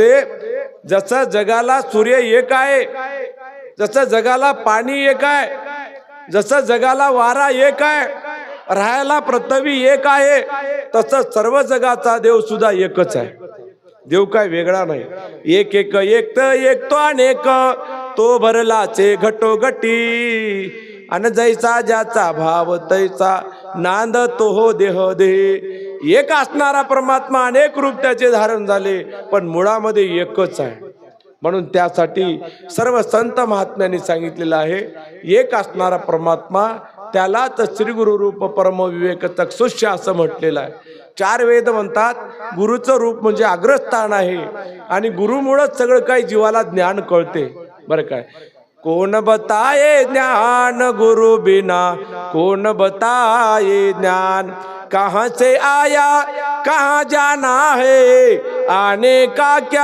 मध्ये जसं जगाला सूर्य एक आहे जसं जगाला पाणी एक आहे जसं जगाला वारा एक आहे राहायला प्रथवी एक आहे तसं सर्व जगाचा देव सुद्धा एकच आहे. देव काय वेगळा नाही. एक एक एक तर एक तो अनेक तो भरलाचे घटोघटी. अन जैसा ज्याचा भाव तैसा नांद तो हो देह दे. एक असणारा परमात्मा अनेक रूप त्याचे धारण झाले पण मुळामध्ये एकच आहे. म्हणून त्यासाठी सर्व संत महात्म्यांनी सांगितलेलं आहे एक असणारा परमात्मा त्यालाच श्री गुरु रूप परम विवेक चक्षुष्य असं म्हटलेलं आहे. चार वेद म्हणतात गुरुचं रूप म्हणजे अग्रस्थान आहे आणि गुरुमुळंच सगळं काही जीवाला ज्ञान कळते. बरं काय? कोण बताये ज्ञान गुरु बिना? कोण बताये ज्ञान? कहाँ से आया? कहाँ जाना है? आने का क्या